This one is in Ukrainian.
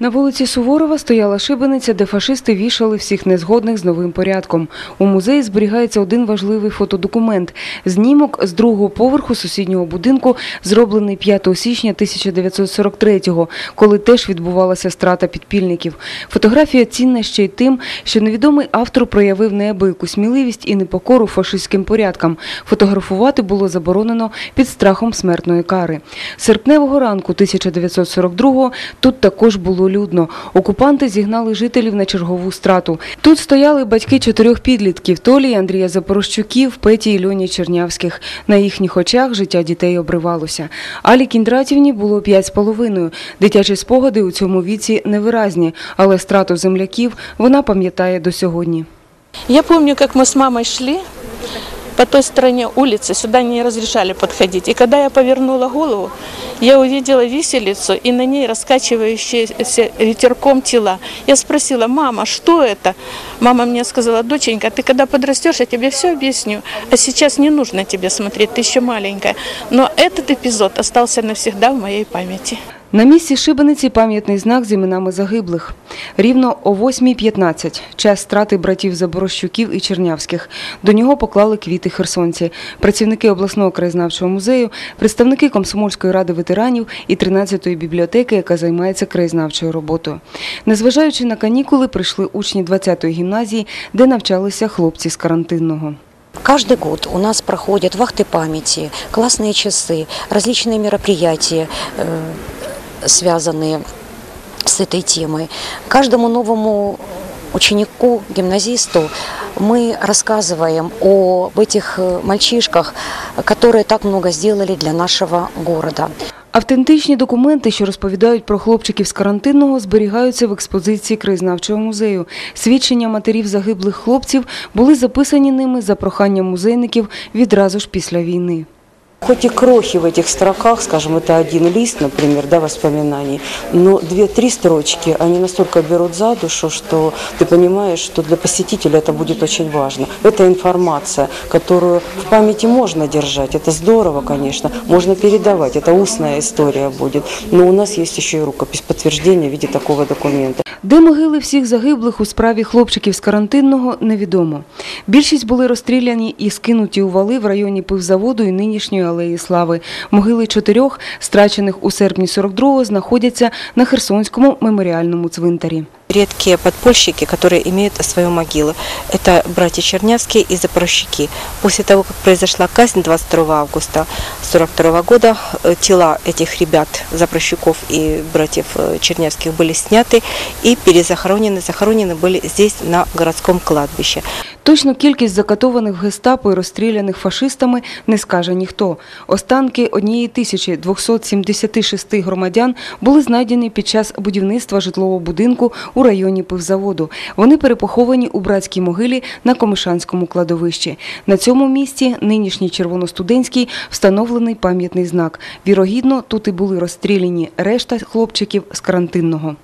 На вулиці Суворова стояла шибениця, де фашисти вішали всіх незгодних з новим порядком. У музеї зберігається один важливий фотодокумент – знімок з другого поверху сусіднього будинку, зроблений 5 січня 1943-го, коли теж відбувалася страта підпільників. Фотографія цінна ще й тим, що невідомий автор проявив неабияку сміливість і непокору фашистським порядкам. Фотографувати було заборонено під страхом смертної кари. Серпневого ранку 1942-го тут також було людно. Окупанти зігнали жителів на чергову страту. Тут стояли батьки чотирьох підлітків – Толі, Андрія Запорожчуків, Петі і Льоні Чернявських. На їхніх очах життя дітей обривалося. Алі Кіндратівні було п'ять з половиною. Дитячі спогади у цьому віці невиразні, але страту земляків вона пам'ятає до сьогодні. Я помню, как мы с мамой шли по той стороне улицы, сюда не разрешали подходить. И когда я повернула голову, я увидела виселицу и на ней раскачивающиеся ветерком тела. Я спросила, мама, что это? Мама мне сказала, доченька, ты когда подрастешь, я тебе все объясню. А сейчас не нужно тебе смотреть, ты еще маленькая. Но этот эпизод остался навсегда в моей памяти. На місці шибениці пам'ятний знак з іменами загиблих. Рівно о 8.15 – час страти братів Заборощуків і Чернявських. До нього поклали квіти херсонці, працівники обласного краєзнавчого музею, представники Комсомольської ради ветеранів і 13-ї бібліотеки, яка займається краєзнавчою роботою. Незважаючи на канікули, прийшли учні 20-ї гімназії, де навчалися хлопці з карантинного. Каждый год у нас проходят вахты памяти, классные часы, различные мероприятия, э, связанные с этой темой. Каждому новому ученику, гимназисту мы рассказываем об этих э, мальчишках, которые так много сделали для нашего города. Автентичні документи, що розповідають про хлопчиків з карантинного, зберігаються в експозиції краєзнавчого музею. Свідчення матерів загиблих хлопців були записані ними за проханням музейників відразу ж після війни. Хоть и крохи в этих строках, скажем, это один лист, например, да, воспоминаний, но две-три строчки, они настолько берут за душу, что ты понимаешь, что для посетителя это будет очень важно. Это информация, которую в памяти можно держать, это здорово, конечно, можно передавать, это устная история будет, но у нас есть еще и рукопись подтверждения в виде такого документа. Де могили всіх загиблих у справі хлопчиків з карантинного, невідомо. Більшість були розстріляні і скинуті у вали в районі пивзаводу і нинішньої алеї Слави. Могили чотирьох, страчених у серпні 42-го, знаходяться на Херсонському меморіальному цвинтарі. Редкие подпольщики, которые имеют свою могилу. Это братья Чернявские и Запорожщики. После того, как произошла казнь 22 августа 1942 года, э, тела этих ребят, Запорожщиков и братьев э, Чернявских, были сняты и перезахоронены. Захоронены были здесь, на городском кладбище. Точну кількість закатованих в гестапо і розстріляних фашистами не скаже ніхто. Останки однієї тисячі 276 громадян були знайдені під час будівництва житлового будинку у районі пивзаводу. Вони перепоховані у братській могилі на Комишанському кладовищі. На цьому місці нинішній червоностудентський встановлений пам'ятний знак. Вірогідно, тут і були розстріляні решта хлопчиків з карантинного.